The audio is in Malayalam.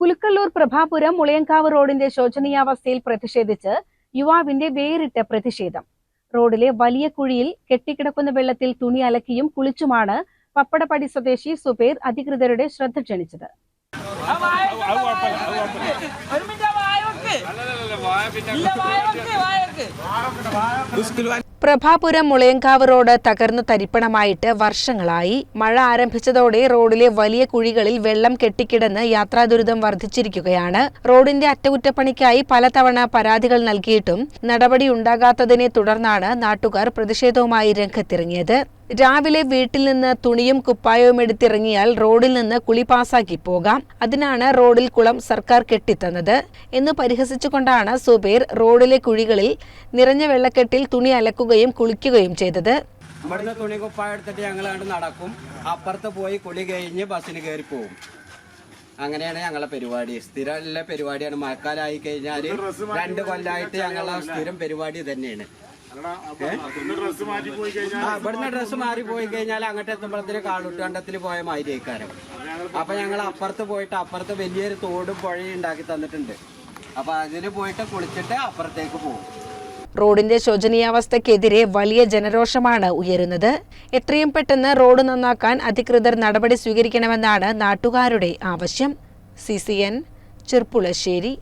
പുലുക്കല്ലൂർ പ്രഭാപുരം മുളയങ്കാവ് റോഡിന്റെ ശോചനീയാവസ്ഥയിൽ പ്രതിഷേധിച്ച് യുവാവിന്റെ വേറിട്ട പ്രതിഷേധം. റോഡിലെ വലിയ കുഴിയിൽ കെട്ടിക്കിടക്കുന്ന വെള്ളത്തിൽ തുണി അലക്കിയും കുളിച്ചുമാണ് പപ്പടപ്പടി സ്വദേശി സുബേർ അധികൃതരുടെ ശ്രദ്ധ ക്ഷണിച്ചത്. പ്രഭാപുരം മുളയങ്കാവ് റോഡ് തകർന്നു തരിപ്പണമായിട്ട് വർഷങ്ങളായി. മഴ ആരംഭിച്ചതോടെ റോഡിലെ വലിയ കുഴികളിൽ വെള്ളം കെട്ടിക്കിടന്ന് യാത്രാ വർദ്ധിച്ചിരിക്കുകയാണ്. റോഡിന്റെ അറ്റകുറ്റപ്പണിക്കായി പലതവണ പരാതികൾ നൽകിയിട്ടും നടപടിയുണ്ടാകാത്തതിനെ തുടർന്നാണ് നാട്ടുകാർ പ്രതിഷേധവുമായി രംഗത്തിറങ്ങിയത്. രാവിലെ വീട്ടിൽ നിന്ന് തുണിയും കുപ്പായവും എടുത്തിറങ്ങിയാൽ റോഡിൽ നിന്ന് കുളി പാസാക്കി പോകാം. അതിനാണ് റോഡിൽ കുളം സർക്കാർ കെട്ടിത്തന്നത്. എന്ന് പരിഹസിച്ചുകൊണ്ടാണ് സുബേർ റോഡിലെ കുഴികളിൽ നിറഞ്ഞ വെള്ളക്കെട്ടിൽ തുണി അലക്കുകയും കുളിക്കുകയും ചെയ്തത്. ഇവിടുന്ന് തുണി കുപ്പായ എടുത്തിട്ട് ഞങ്ങൾ അങ്ങോട്ട് നടക്കും. അപ്പുറത്ത് പോയി കുളി കഴിഞ്ഞ് ബസ്സിന് കയറി പോകും അങ്ങനെയാണ് ഞങ്ങളെ പരിപാടി. സ്ഥിരമുള്ള പരിപാടിയാണ്. മഴക്കാലമായി കഴിഞ്ഞാൽ രണ്ട് കൊല്ലമായിട്ട് ഞങ്ങളുടെ സ്ഥിരം പരിപാടി തന്നെയാണ് ഇവിടുന്ന് ഡ്രസ്സ് മാറി പോയി കഴിഞ്ഞാൽ അങ്ങോട്ട് എത്തുമ്പോഴത്തേന് കാളുട്ടുകണ്ടത്തിൽ പോയ മാതിരിക്കാരം അപ്പൊ ഞങ്ങൾ അപ്പുറത്ത് പോയിട്ട് അപ്പുറത്ത് വലിയൊരു തോടും പുഴയും ഉണ്ടാക്കി തന്നിട്ടുണ്ട്. അപ്പൊ അതിൽ പോയിട്ട് കുളിച്ചിട്ട് അപ്പുറത്തേക്ക് പോകും. റോഡിന്റെ ശോചനീയാവസ്ഥക്കെതിരെ വലിയ ജനരോഷമാണ് ഉയരുന്നത്. എത്രയും പെട്ടെന്ന് റോഡ് നന്നാക്കാൻ അധികൃതർ നടപടി സ്വീകരിക്കണമെന്നാണ് നാട്ടുകാരുടെ ആവശ്യം. C C N Cherpulassery.